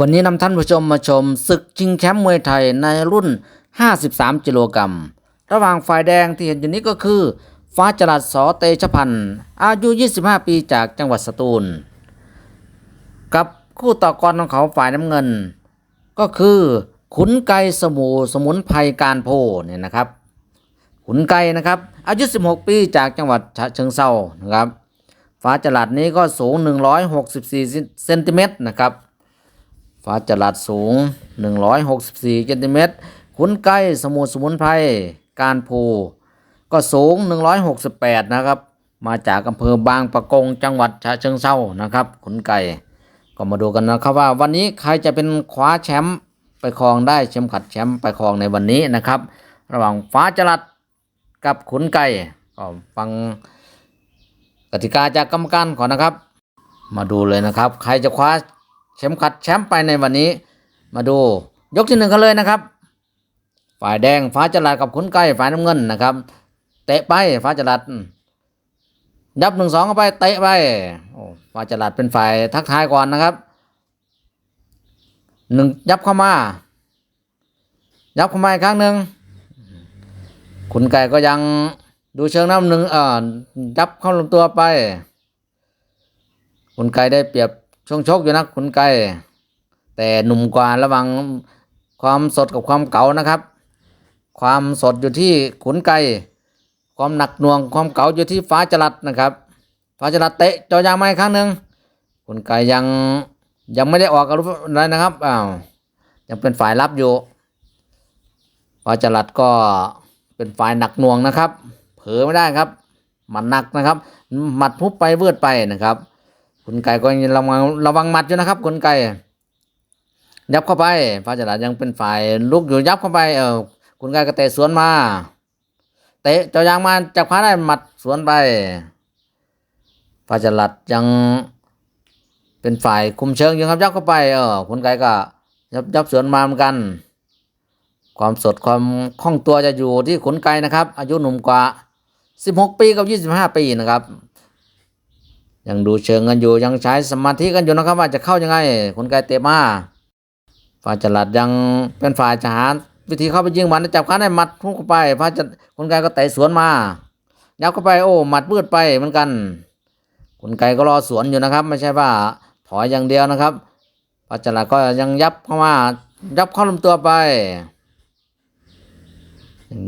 วันนี้นำท่านผู้ชมมาชมศึกชิงแชมป์มวยไทยในรุ่น 53กิโลกรัม ระหว่างฝ่ายแดงที่เห็นอยู่นี้ก็คือ ฟ้าจรัสสอเตชพันธ์อายุ 25 ปีจากจังหวัดสตูล กับคู่ต่อกรของเขาฝ่ายน้ำเงิน ก็คือขุนไกรสมูสมุนไพรการโพเนี่ยนะครับ ขุนไกรนะครับ อายุ 16 ปีจากจังหวัดฉะเชิงเซานะครับ ฟ้าจรัสนี้ก็สูง 164เซนติเมตรนะครับ ฟ้าจรัสสูง 164เซนติเมตรขุนไก่สมุทรสมุนไพรการภูก็สูง 168 นะครับ มาจากอำเภอบางปะกงจังหวัดฉะเชิงเซานะครับขุนไก่ก็มาดูกันนะครับว่าวันนี้ใครจะเป็นคว้าแชมป์ไปครองได้แชมป์ขัดแชมป์ไปครองในวันนี้นะครับ ระหว่างฟ้าจรัสกับขุนไก่ก็ฟังกติกาจากกรรมการก่อนนะครับ มาดูเลยนะครับ ใครจะคว้า เข็มขัดแชมป์ไปในวันนี้ มาดูยกที่หนึ่งกันเลยนะครับ ฝ่ายแดงฟ้าจรัสกับขุนไก่ฝ่ายน้ำเงินนะครับ เตะไปฟ้าจรัสยับหนึ่งสองเข้าไปเตะไปโอ้ฟ้าจรัสเป็นฝ่ายทักทายก่อนนะครับหนึ่งยับเข้ามา ยับเข้ามาอีกครั้งหนึ่งขุนไก่ก็ยังดูเชิงน้ำหนึ่งเอ่อยับเข้าลำตัวไปขุนไก่ได้เปรียบ ช่วงชกอยู่นะขุนไก่แต่หนุ่มกว่าระวังความสดกับความเก่านะครับ ความสดอยู่ที่ขุนไก่ความหนักหน่วงความเก่าอยู่ที่ฟ้าจรัสนะครับ ฟ้าจรัสเตะจอยางมาอีกครั้งหนึ่งขุนไก่ยังยังไม่ได้ออกอาวุธอะไรนะครับอ้าวยังเป็นฝ่ายรับอยู่ฟ้าจรัสก็เป็นฝ่ายหนักหน่วงนะครับ เผลอไม่ได้ครับ มัดหนักนะครับ หมัดพุบไปเวืดไปนะครับ คุณไก่ก็ยังระวังระวังหมัดอยู่นะครับ คุณไก่ ยับเข้าไปฟ้าจรัสยังเป็นฝ่ายลุกอยู่ยับเข้าไป เออคุณไก่ก็เตะสวนมา เตะเจอยางมาจับขาได้หมัดสวนไปฟ้าจรัสยังเป็นฝ่ายคุมเชิงอยู่ครับยับเข้าไปเออคุณไก่ก็ยับยับสวนมาเหมือนกัน ความสดความคล่องตัวจะอยู่ที่ขุนไก่นะครับ อายุหนุ่มกว่า 16 ปีกับ 25 ปีนะครับ ยังดูเชิงกันอยู่ยังใช้สมาธิกันอยู่นะครับ ว่าจะเข้ายังไงคนไกลเตะมาฝ่ายจลัดยังเป็นฝ่ายทหารวิธีเข้าไปยิงมัดจับขาได้หมัดพุ่งเข้าไปฝ่ายจะคนไกลก็เตะสวนมายับเข้าไปโอ้หมัดมืดไปเหมือนกันคนไกลก็รอสวนอยู่นะครับ ไม่ใช่ว่าถอยอย่างเดียวนะครับฝ่ายจลัดก็ยังยับเข้ามายับเข้าลำตัวไป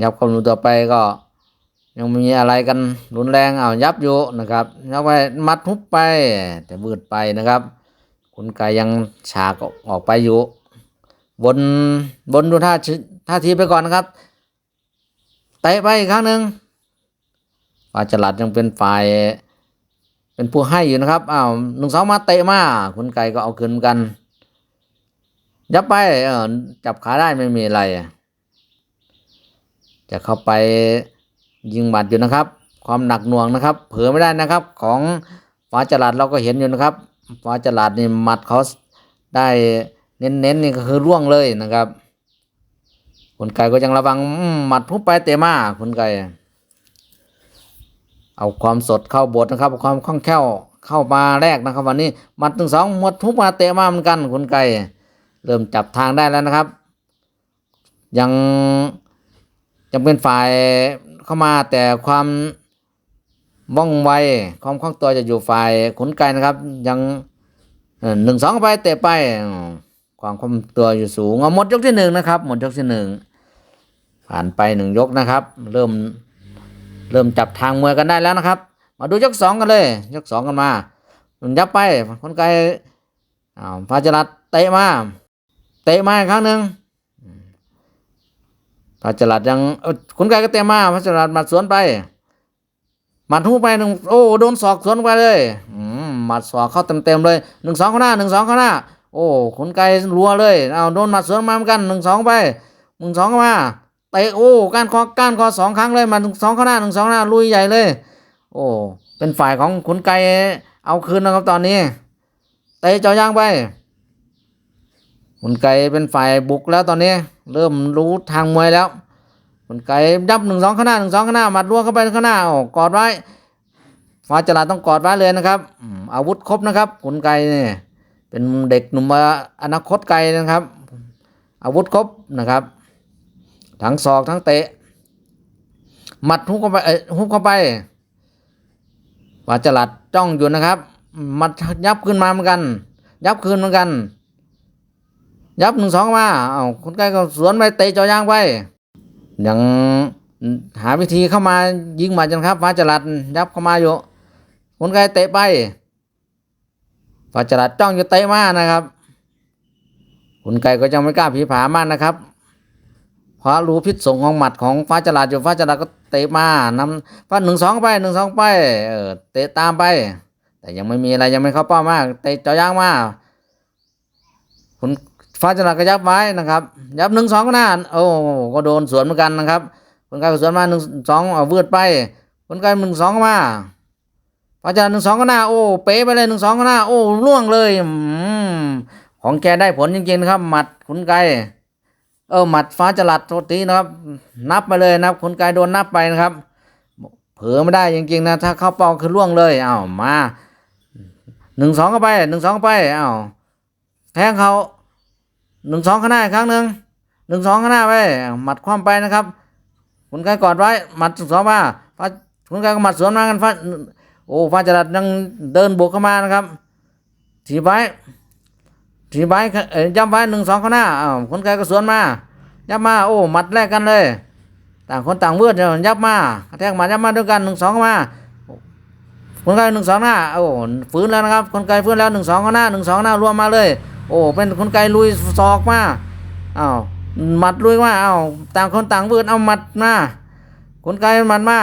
ยับเข้าลำตัวไปก็ ยังมีอะไรกันรุนแรงเอายับอยู่นะครับยับไปมัดทุบไปแต่บืดไปนะครับคุณไก่ยังฉากออกไปอยู่บนบนดูท่าท่าทีไปก่อนนะครับเตะไปอีกครั้งหนึ่งฝ่ายจลัดยังเป็นฝ่าย เป็นผู้ให้อยู่นะครับอ้าวหนึ่งสองมาเตะมาคุณไก่ก็เอาคืนกัน ยับไปเออจับขาได้ไม่มีอะไร จะเข้าไป ยิงหมัดอยู่นะครับ ความหนักหน่วงนะครับ เผลอไม่ได้นะครับ ของฟ้าจลัดเราก็เห็นอยู่นะครับฟ้าจลัดนี่หมัดเขาได้เน้นๆนี่ก็คือร่วงเลยนะครับคนไก่ก็ยังระวังหมัดพุ่งไปเตะมาคนไก่เอาความสดเข้าบทนะครับ ความคล่องแคล่วเข้ามาแรกนะครับ วันนี้หมัดหนึ่งสองหมดพุ่งมาเตะมาเหมือนกันคนไก่เริ่มจับทางได้แล้วนะครับ ยังยังเป็นฝ่าย เข้ามาแต่ความว่องไวความคล่องตัวจะอยู่ฝ่ายขุนไก่นะครับ ยังหนึ่งสองไปเตะไป ความคล่องตัวอยู่สูงอาหมดยกที่หนึ่งนะครับ หมดยกที่หนึ่งผ่านไปหนึ่งยกนะครับ เริ่มเริ่มจับทางมวยกันได้แล้วนะครับ มาดูยกสองกันเลย ยกสองกันมายับไปขนไก่อ้าวฟาจรัตเตะมา เตะมาอีกครั้งหนึ่ง พระจรัดยังขุนไก่ก็เตะมาพระจรัดหมัดสวนไปหมัดหูไปหนึ่งโอ้โดนศอกสวนไปเลยหมัดศอกเข้าเต็มเต็มเลยหนึ่งสองข้างหน้าหนึ่งสองข้างหน้า โอ้ขุนไก่รัวเลยเอาโดนหมัดสวนมาเหมือนกันหนึ่งสองไปหนึ่งสองมาเตะโอ้ก้านคอก้านคอสองครั้งเลยมาหนึ่งสองข้างหน้าหนึ่งสองหน้าลุยใหญ่เลย โอ้เป็นฝ่ายของขุนไก่เอาคืนนะครับตอนนี้เตะจ่อยางไปขุนไก่เป็นฝ่ายบุกแล้วตอนนี้ เริ่มรู้ทางมวยแล้วคนไก่ยับหนึ่งสองข้างหน้าหนึ่งสองข้างหน้ามัดรัวเข้าไปข้างหน้าโอ้กอดไว้ฟ้าจราต้องกอดไว้เลยนะครับอาวุธครบนะครับขุนไก่เนี่ยเป็นเด็กหนุ่มอนาคตไกลนะครับ อาวุธครบนะครับ ทั้งศอกทั้งเตะหมัดฮุกเข้าไปเอ้ยฮุกเข้าไปวาจลัดจ้องอยู่นะครับมัดยับขึ้นมาเหมือนกัน ยับคืนเหมือนกัน ยับหนึ่งสองมาเอาคนใกล้ก็สวนไปเตะจอยางไปยังหาวิธีเข้ามายิงหมัดจังครับฟ้าจลัดยับเข้ามาอยู่คนใกล้เตะไปฟ้าจลัดจ้องอยู่เตะมานะครับคนไก่ก็ยังไม่กล้าผีผามากนะครับเพราะรู้พิษสงของหมัดของฟ้าจลัดอยู่ฟ้าจลัดก็เตะมานำฟ้าหนึ่งสองไปหนึ่งสองไปเออเตะตามไป แต่ยังไม่มีอะไรยังไม่เข้าเป้ามาก เตะจอยางมาคุณ ฟ้าจลัดก็ยับไว้นะครับ ยับหนึ่งสองก็น่าโอ้ก็โดนสวนเหมือนกันนะครับคนไกลสวนมาหนึ่งสองเอาวืดไปคนไกลหนึ่งสองก็มาพอจะหนึ่งสองก็น้าโอ้เป๊ะไปเลยหนึ่งสองก็น้าโอ้ล่วงเลยอืมของแกได้ผลจริงๆนะครับ หมัดคุณไกลเออหมัดฟ้าจลัดโทษทีนะครับ นับไปเลยนะครับคุณไกลโดนนับไปนะครับ เผลอไม่ได้จริงๆนะถ้าเข้าเป้าคือล่วงเลยอ้าวมาหนึ่งสองก็ไปหนึ่งสองไปอ้าวแทงเขา หนึ่งสองข้างหน้าอีกครั้งหนึ่งหนึ่งสองข้างหน้าไปหมัดคว่ำไปนะครับคุณกายกอดไว้หมัดสองมาฟ้าคุณกายก็หมัดสวนมากันฟ้าโอ้ฟ้าจรัดยังเดินบวกเข้ามานะครับถีบไว้ถีบไว้เอ้ยย้ำไว้หนึ่งสองข้างหน้าอ้าวคุณกายก็สวนมายับมาโอ้หมัดแรกกันเลย ต่างคนต่างเวืดเดี๋ยวยับมากระแทกหมายับมาด้วยกันหนึ่งสองมาคนไกลหนึ่งสองหน้าโอ้ฟื้นแล้วนะครับคนไกลฟื้นแล้วหนึ่งสองข้างหน้าหนึ่งสองหน้ารวมมาเลย โอ้เป็นคนไกลลุยศอกมาอ้าวหมัดลุยมาอ้าวต่างคนต่างเวืดเอาหมัดมาคนไกลหมัดมา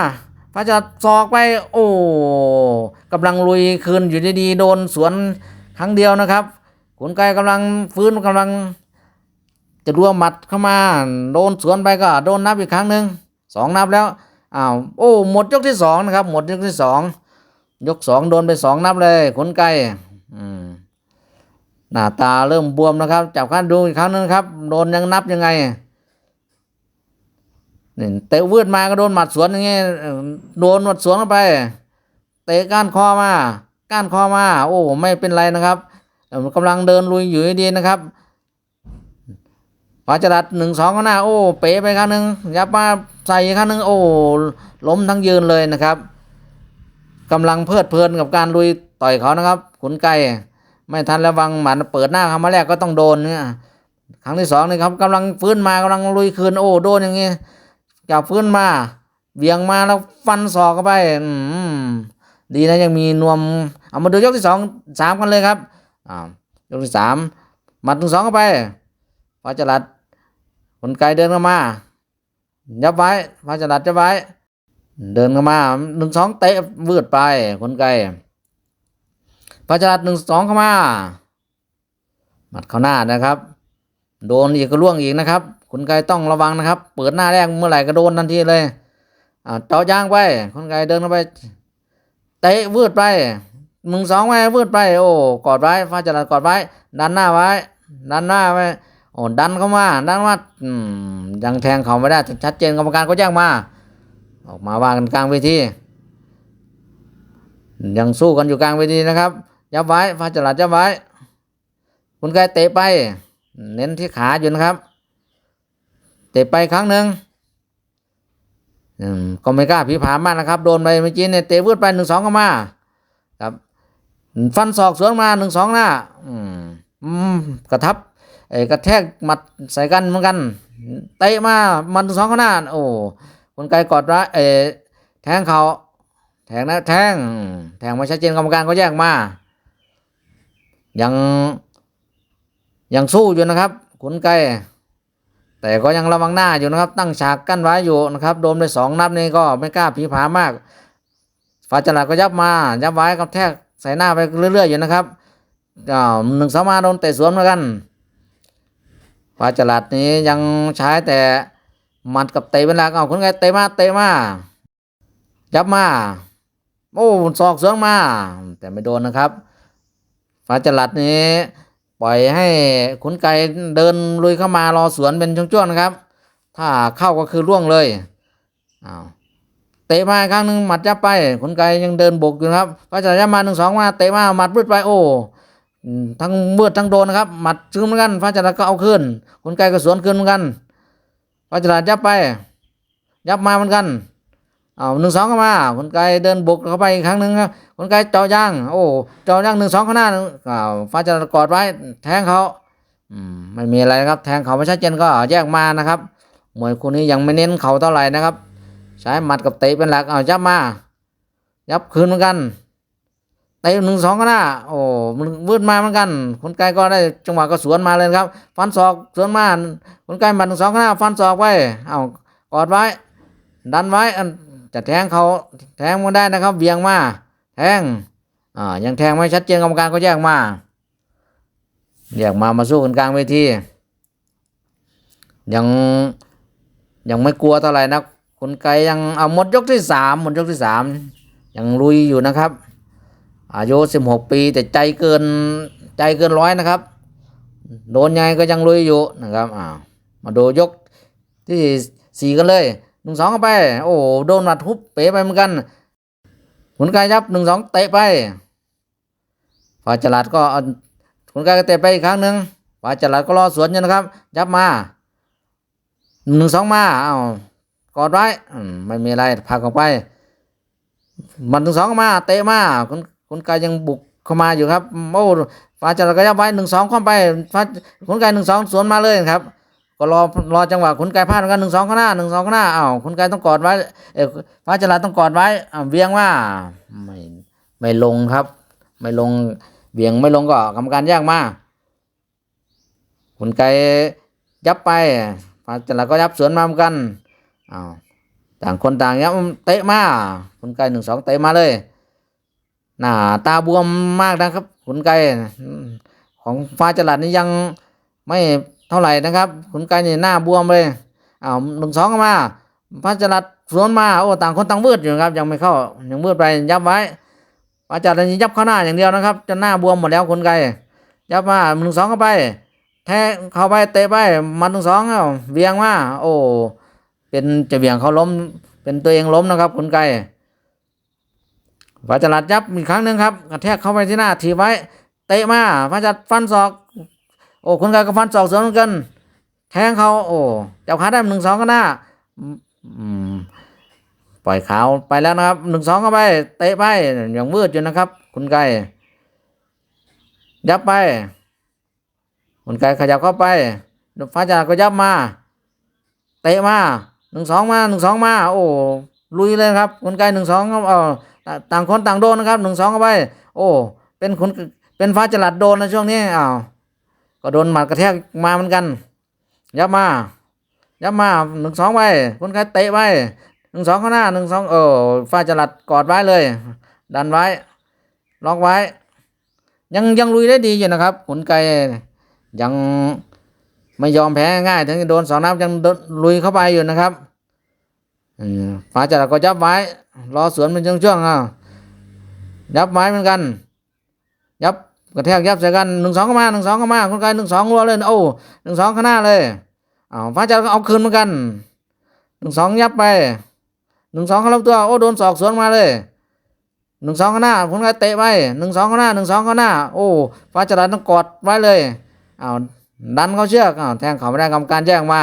พระจะศอกไป โอ้กำลังลุยคืนอยู่ดีๆโดนสวนครั้งเดียวนะครับคนไกลกำลังฟื้นกำลัง จะรัวหมัดเข้ามา โดนสวนไปก็โดนนับอีกครั้งหนึ่งสองนับแล้วอ้าวโอ้หมดยกที่สองนะครับ หมดยกที่สองยกสองโดนไปสองนับเลยขนไก่อืม หน้าตาเริ่มบวมนะครับ จับขั้นดูอีกครั้งหนึงครับโดนยังนับยังไงนี่เตะวืดมาก็โดนหมัดสวนอย่างเงี้ยโดนหมัดสวนเข้าไป เตะก้านคอมา ก้านคอมา โอ้ไม่เป็นไรนะครับเอ่อกำลังเดินลุยอยู่ดีนะครับปาจรัดหนึ่งสองข้างหน้า โอ้ เป๋ไปข้างหนึ่งยับมาใส่ข้างหนึ่งโอ้ล้มทั้งยืนเลยนะครับกำลังเพลิดเพลินกับการลุยต่อยเขานะครับ ขุนไก่ ไม่ทันระวังหมันเปิดหน้าคำมาแรกก็ต้องโดนเนี่ยครั้งที่สองนี่ครับกำลังฟื้นมากำลังลุยคืนโอ้โดนอย่างงี้จับฟื้นมาเวียงมาแล้วฟันศอกเข้าไปอืมดีนะยังมีนวมเอามาดูยกที่สองสามกันเลยครับอ่ายกที่สามหมัดหนึ่งสองเข้าไปพระจรัดคนไกลเดินเข้ามายับไว้พระจรัดจับไว้ เดินเข้ามาหนึ่งสองเตะวืดไปคนไกล พระจรัดหนึ่งสองเข้ามาหมัดเข้าหน้านะครับ โดนอีกก็ล่วงอีกนะครับคนไกลต้องระวังนะครับ เปิดหน้าแรกเมื่อไหร่ก็โดนทันทีเลยอ่าเจาะยางไปคนไกลเดินเข้าไปเตะวืดไปหนึ่งสองไว้วืดไป โอ้กอดไว้พระจรัดกอดไว้ ดันหน้าไว้ ดันหน้าไว้โอ้ดันเข้ามาดันมาอืมยังแทงเขาไม่ได้ชัดเจนกรรมการก็แจ้งมา ออกมาว่ากันกลางเวทียังสู้กันอยู่กลางเวทีนะครับ ยับไว้ฟ้าจลัดยับไว้ คุณกายเตะไป เน้นที่ขาอยู่นะครับ เตะไปครั้งหนึ่งก็ไม่กล้าผีผามากนะครับ โดนไปเมื่อกี้เนี่ยเตะวืดไปหนึ่งสองเข้ามา ครับ ฟันศอกสวนมาหนึ่งสองหน้า อืมกระทับไอ้กระแทกหมัดใส่กันเหมือนกัน เตะมามันสองขนาโอ้คนไกลกอดไว้เออแทงเขาแทงนะแทง แทงมาชัดเจนกรรมการก็แยกมา ยังยังสู้อยู่นะครับขุนไกลแต่ก็ยังระวังหน้าอยู่นะครับ ตั้งฉากกั้นไว้อยู่นะครับโดนไปสองนัดนี่ก็ไม่กล้าผีผามากฟาจลัดก็ยับมายับไว้กับแทกใส่หน้าไปเรื่อยๆอยู่นะครับอ้าวหนึ่งสามมาโดนเตะสวนเหมือนกันปลาจลัดนี้ยังใช้แต่หมัดกับเตะเป็นหลักเอาคนไงเตะมาเตะมายับมา โอ้ศอกเสืองมา แต่ไม่โดนนะครับ ปลาจลัดนี้ ปล่อยให้ขุนไก่เดินลุยเข้ามารอสวนเป็นช่วงๆนะครับ ถ้าเข้าก็คือร่วงเลยอ้าวเตะมาครั้งหนึ่งหมัดยับไปขุนไก่ยังเดินบกอยู่ครับปลาจลัดยับมาหนึ่งสองมาเตะมาหมัดพืดไปโอ้ทั้งมืดทั้งโดนนะครับหมัดซึมเหมือนกันฟ้าจรัสก็เอาคืนคุณไก่ก็สวนคืนเหมือนกันฟ้าจรัสยับไป ยับมาเหมือนกัน เอาหนึ่งสองเข้ามาคุณไก่เดินบุกเข้าไปอีกครั้งหนึ่งครับคุณไก่เจาะยาง โอ้เจาะย่างหนึ่งสองข้างหน้าอ้าวฟ้าจรัสกอดไว้แทงเขาอืมไม่มีอะไรนะครับ แทงเขาไม่ชัดเจนก็แยกมานะครับมวยคู่นี้ยังไม่เน้นเข่าเท่าไหร่นะครับ ใช้หมัดกับเตะเป็นหลักเอายับมา ยับคืนเหมือนกันเตะหนึ่งสองก็หน้า โอ้มันวืดมาเหมือนกัน คนไกลก็ได้จังหวะก็สวนมาเลยครับ ฟันศอกสวนมาคนไกลหมัดหนึ่งสองก็หน้า ฟันศอกไว้เอากอดไว้ ดันไว้ จะแทงเขาแทงมันได้นะครับเบี่ยงมาแทงอ่ายังแทงไม่ชัดเจนกรรมการก็แยกมาแยกมามาสู้กันกลางเวทียังยังไม่กลัวเท่าไหร่นะคนไกลยังเอาหมดยกที่สามหมดยกที่สามยังลุยอยู่นะครับ อายุสิบหกปีแต่ใจเกินใจเกินร้อยนะครับ โดนยังไงก็ยังลุยอยู่นะครับอ้าวมาดูยกที่สี่กันเลย หนึ่งสองไป โอ้โดนหมัดทุบเป๋ไปเหมือนกันขุนกายยับหนึ่งสองเตะไปฝ่ายจลัดก็ขุนกายก็เตะไปอีกครั้งหนึ่งฝ่ายจลัดก็รอสวนอยู่นะครับ ยับมาหนึ่งสองมาเอากอดไว้ไม่มีอะไรผลักออกไป มันหนึ่งสองมา เตะมาคุณคุณกายยังบุกเข้ามาอยู่ครับโอ้ฟ้าจระก็ยับไว้หนึ่งสองเข้าไปฟ้าคุณกายหนึ่งสองสวนมาเลยครับ ก็รอรอจังหวะคุณกายพลาดกันหนึ่งสองข้างหน้าหนึ่งสองข้างหน้าอ้าวคุณกายต้องกอดไว้เออฟ้าจระต้องกอดไว้อ้าวเวียงว่าไม่ไม่ลงครับ ไม่ลงเวียงไม่ลงก็กรรมการแยกมาคุณกายยับไปฟ้าจระก็ยับสวนมาเหมือนกันอ้าวต่างคนต่างยับเตะมาคุณกายหนึ่งสองเตะมาเลยหน้าตาบวมมากนะครับขุนไก่อืมของฟ้าจลัดนี่ยังไม่ ท่าไหร่นะครับขุนไก่นี่ยหน้าบวมเลยอ้าวหนึ่งสองเข้ามาฟ้าจลัดสวนมาโอ้ต่างคนต่างมืดอยู่ครับ ยังไม่เข้ายังมืดไปยับไว้ฟ้าจลัดนี่ยับเข้าหน้าอย่างเดียวนะครับจนหน้าบวมหมดแล้วขุนไก่ยับมาหนึ่งสองเข้าไป แทงเข้าไปเตะไปมันหนึ่งสองเอาเวียงมาโอ้เป็นจะเวียงเขาล้ม เป็นตัวเองล้มนะครับขุนไก่พระจรัดยับอีกครั้งหนึ่งครับกระแทกเข้าไปที่หน้าถีบไว้ เตะมาพระจัดฟันศอก โอ้คนกายก็ฟันศอกสวนเหมือนกัน แทงเขาโอ้จับขาได้หนึ่งสองก็หน้าปล่อยขาวไปแล้วนะครับหนึ่งสองเข้าไปเตะไปอย่างมืดอยู่นะครับ คุณไก่ยับไป คุณไก่ขยับเข้าไปพระจัดก็ยับมา เตะมาหนึ่งสองมาหนึ่งสองมา โอ้ลุยเลยครับคุณไก่หนึ่งสองเอาต่างคนต่างโดนนะครับหนึ่งสองเข้าไป โอ้ เป็นคนเป็นฟ้าจลัดโดนในช่วงนี้อ้าว ก็โดนหมัดกระแทกมาเหมือนกัน ยับมา ยับมาหนึ่งสองไปคนใครเตะไปหนึ่งสองข้างหน้าหนึ่งสองเออฟ้าจลัดกอดไว้เลย ดันไว้ ล็อกไว้ ยังยังลุยได้ดีอยู่นะครับขนไก่ยังไม่ยอมแพ้ง่ายถึงโดนสองนับยังลุยเข้าไปอยู่นะครับอืมฟ้าจลัดก็ยับไว้ รอสวนเป็นช่วงๆอะยับไม้เหมือนกัน ยับ กระแทกยับใส่กันหนึ่งสองเข้ามาหนึ่งสองเข้ามาคนไกลหนึ่งสองรัวเลยโอ้หนึ่งสองข้างหน้าเลยอ้าวฟ้าจัดก็เอาคืนเหมือนกันหนึ่งสองยับไปหนึ่งสองเข้าลำตัวโอ้โดนศอกสวนมาเลยหนึ่งสองข้างหน้าคนไกลเตะไปหนึ่งสองข้างหน้าหนึ่งสองข้างหน้า โอ้ฟ้าจัดต้องกอดไว้เลยอ้าวดันเขาเชือกอ้าวแทงเขาไม่ได้กรรมการแจ้งมา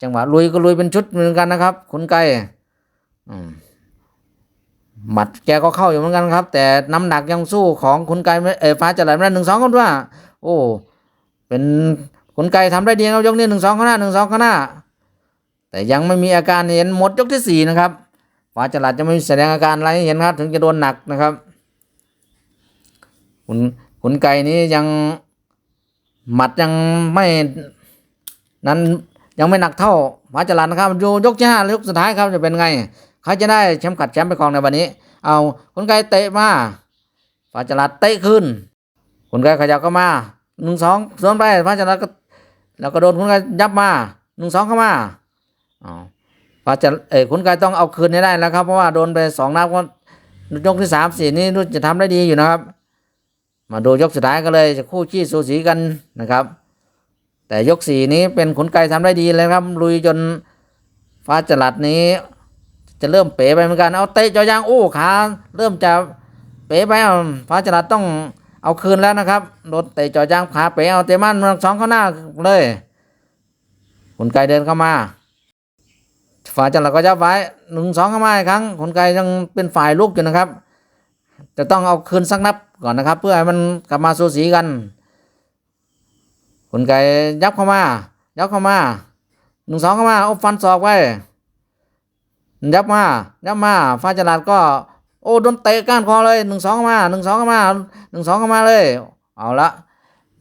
จังหวะลุยก็ลุยเป็นชุดเหมือนกันนะครับคุณไก่อืม หมัดแกก็เข้าอยู่เหมือนกันครับ แต่น้ำหนักยังสู้ของคุณไก่เอฟ้าจะไหลไม่ได้หนึ่งสองกันว่า โอ้ เป็นคุณไก่ทำได้ดีครับยกนี้หนึ่งสองข้างหน้าหนึ่งสองข้างหน้า แต่ยังไม่มีอาการเห็นหมดยกที่สี่นะครับฟ้าจลัดจะไม่แสดงอาการอะไรเห็นครับ ถึงจะโดนหนักนะครับคุณคุณไก่นี้ยังหมัดยังไม่นั้นยังไม่หนักเท่าฟ้าจลัดนะครับอยู่ยกที่ห้ายกสุดท้ายครับจะเป็นไง ใครจะได้แชมป์ขัดแชมป์ไปครองในวันนี้ เอาคนไกลเตะมาฟาจรัดเตะขึ้นคนไกลขยับเข้ามาหนึ่งสองสวนไปฟาจรัดก็แล้วก็โดนคนไกลยับมาหนึ่งสองเข้ามาเอฟาจะเอ้คนไกลต้องเอาคืนให้ได้แล้วครับ เพราะว่าโดนไปสองนัดก็ยกที่สามสี่นี่รู้จะทำได้ดีอยู่นะครับ มาดูยกสุดท้ายก็เลยจะคู่ขี้สูสีกันนะครับ แต่ยกสี่นี้เป็นขนไก่ทำได้ดีเลยครับลุยจนฟ้าจลัดนี้ จะเริ่มเป๋ไปเหมือนกันเอาเตะจอยางโอ้ขาเริ่มจะเป๋ไปเอาฟ้าจรัดต้องเอาคืนแล้วนะครับโดนเตะจอยางขาเป๋เอาเตะมันมันสองเข้าหน้าเลยขุนไก่เดินเข้ามาฝ่ายจันหลักก็ยับไว้หนึ่งสองเข้ามาอีกครั้งขนไก่ยังเป็นฝ่ายลุกอยู่นะครับ จะต้องเอาคืนสักนับก่อนนะครับ เพื่อให้มันกลับมาสูสีกันขนไก่ยับเข้ามายับเข้ามาหนึ่งสองเข้ามาเอาฟันศอกไว้ ยับมายับมาฟ้าจลาดก็ โอ้โดนเตะก้านคอเลยหนึ่งสองมาหนึ่งสองมาหนึ่งสองมาเลย เอาละ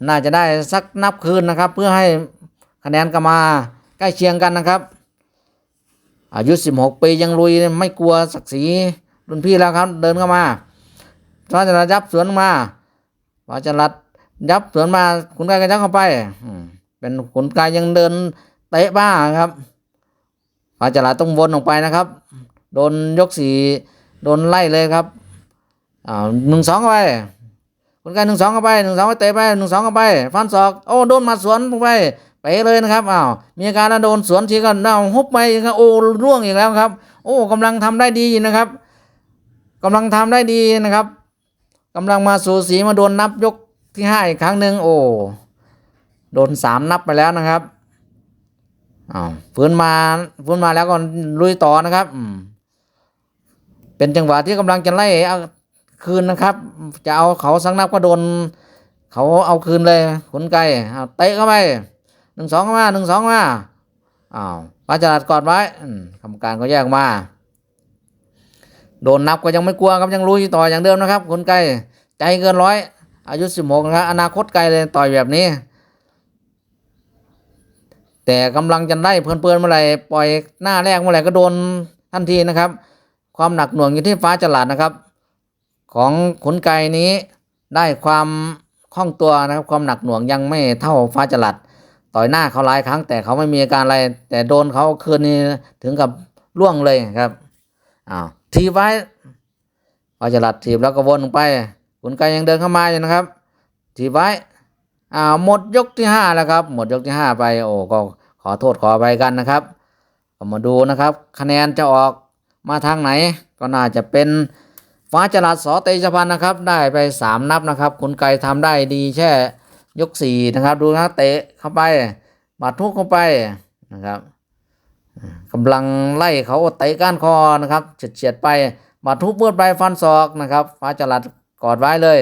น่าจะได้สักนับคืนนะครับ เพื่อให้คะแนนกลับมาใกล้เคียงกันนะครับ อายุสิบหกปียังลุยไม่กลัวศักดิ์ศรีรุ่นพี่แล้วครับเดินเข้ามาฟ้าจลาดยับสวนมาฟ้าจลาดยับสวนมาขุนกายก็ยับเข้าไปเป็นขุนกายยังเดินเตะบ้าครับ ฟ้าจลาต้องวนออกไปนะครับ โดนยกสี่โดนไล่เลยครับอ้าหนึ่งสองเข้าไปคนกายหนึ่งสองเข้าไปหนึ่งสองไปเตะไปหนึ่งสองเข้าไป ฟันศอกโอ้โดนมาสวนลงไปเป๋เลยนะครับอ้าวมีอาการแล้วโดนสวนทีก็น่าฮุบไปครับโอ้ร่วงอีกแล้วครับ โอ้กำลังทำได้ดีนะครับกำลังทำได้ดีนะครับกำลังมาสู่สีมาโดนนับยกที่ห้าอีกครั้งหนึ่งโอ้โดนสามนับไปแล้วนะครับ อ้าวฟื้นมาฟื้นมาแล้วก็ลุยต่อนะครับอืมเป็นจังหวะที่กำลังจะไล่เอาคืนนะครับ จะเอาเขาสังนับก็โดน เขาเอาคืนเลยขนไก่เอาเตะเข้าไปหนึ่งสองเข้ามาหนึ่งสองมาอ้าวปาจลัดกอดไว้กรรมการก็แยกมา โดนนับก็ยังไม่กลัวครับยังลุยต่ออย่างเดิมนะครับขนไก่ใจเกินร้อยอายุสิบหกนะครับอนาคตไกลเลยต่อยแบบนี้ แต่กำลังจะได้เพลินๆเมื่อไหร่ปล่อยหน้าแรกเมื่อไหร่ก็โดนทันทีนะครับ ความหนักหน่วงอยู่ที่ฟ้าจลาดนะครับ ของขนไก่นี้ได้ความคล่องตัวนะครับ ความหนักหน่วงยังไม่เท่าฟ้าจลัดต่อยหน้าเขาหลายครั้ง แต่เขาไม่มีอาการอะไร แต่โดนเขาคืนนี้ถึงกับล่วงเลยครับอ้าวทีไว้ฟ้าจลัดทีบแล้วก็วนลงไปขนไก่ยังเดินเข้ามาอยู่นะครับ ทีไว้ อ่าหมดยกที่ห้าแล้วครับ หมดยกที่ห้าไปโอ้ก็ขอโทษขอไปกันนะครับก็มาดูนะครับ คะแนนจะออกมาทางไหน ก็น่าจะเป็นฟ้าจรัสสอเตชพันธ์นะครับ ได้ไปสามนับนะครับคุณไก่ทำได้ดีแค่ยกสี่นะครับ ดูนะเตะเข้าไปบาดทุกเข้าไปนะครับกำลังไล่เขาเตะก้านคอนะครับเฉียดๆไปบาดทุกเมื่อไปฟันศอกนะครับ ฟ้าจรัสกอดไว้เลย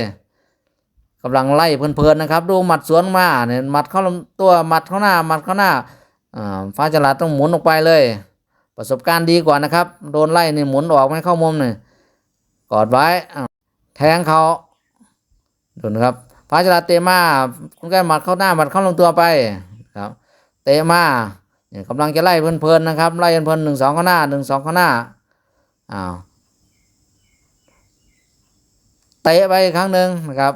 กำลังไล่เพลินๆนะครับ ดูหมัดสวนมาเนี่ยหมัดเข้าลำตัวหมัดเข้าหน้าหมัดเข้าหน้าฟ้าจลาดต้องหมุนออกไปเลย ประสบการณ์ดีกว่านะครับ โดนไล่นี่หมุนออกไม่เข้ามุมเนี่ยกอดไว้แทงเขาดูนะครับฟ้าจลาเตะมาคุณแก่หมัดเข้าหน้าหมัดเข้าลำตัวไปครับ เตะมาเนี่ยกำลังจะไล่เพลินๆนะครับไล่เพลินๆหนึ่งสองเข้าหน้าหนึ่งสองเข้าหน้าอ้าวเตะไปอีกครั้งหนึ่งนะครับ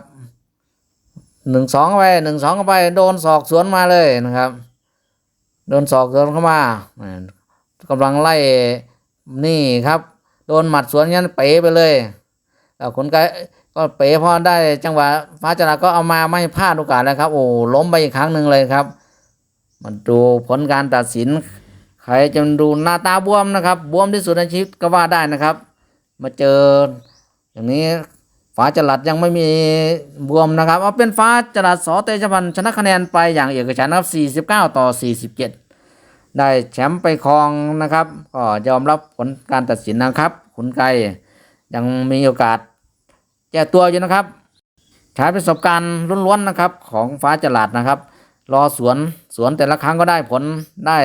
หนึ่งสองเข้าไปหนึ่งสองเข้าไป โดนศอกสวนมาเลยนะครับ โดนศอกสวนเข้ามากำลังไล่นี่ครับ โดนหมัดสวนยันเป๋ไปเลยแล้วคนก็ก็เป๋พอได้จังหวะฟ้าจราก็เอามาไม่พลาดโอกาสแล้วครับ โอ้ล้มไปอีกครั้งหนึ่งเลยครับมาดูผลการตัดสิน ใครจะดูหน้าตาบวมนะครับ บวมที่สุดในชีวิตก็ว่าได้นะครับ มาเจออย่างนี้ ฟ้าจลัดยังไม่มีบวมนะครับเอาเป็นฟ้าจลัดสอเตชพันชนะคะแนนไปอย่างเอกฉันท์ครับ 49 ต่อ 47 ได้แชมป์ไปครองนะครับก็ยอมรับผลการตัดสินนะครับขุนไกยังมีโอกาสแก้ตัวอยู่นะครับ ใช้ประสบการณ์ล้วนๆนะครับของฟ้าจลัดนะครับ รอสวนสวนแต่ละครั้งก็ได้ผลได้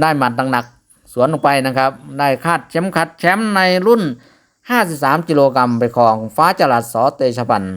ได้หมัดหนักๆสวนลงไปนะครับ ได้คาดเข็มขัดแชมป์ในรุ่น 53กิโลกรัมไปครองฟ้าจรัสสอเตชะพันธ์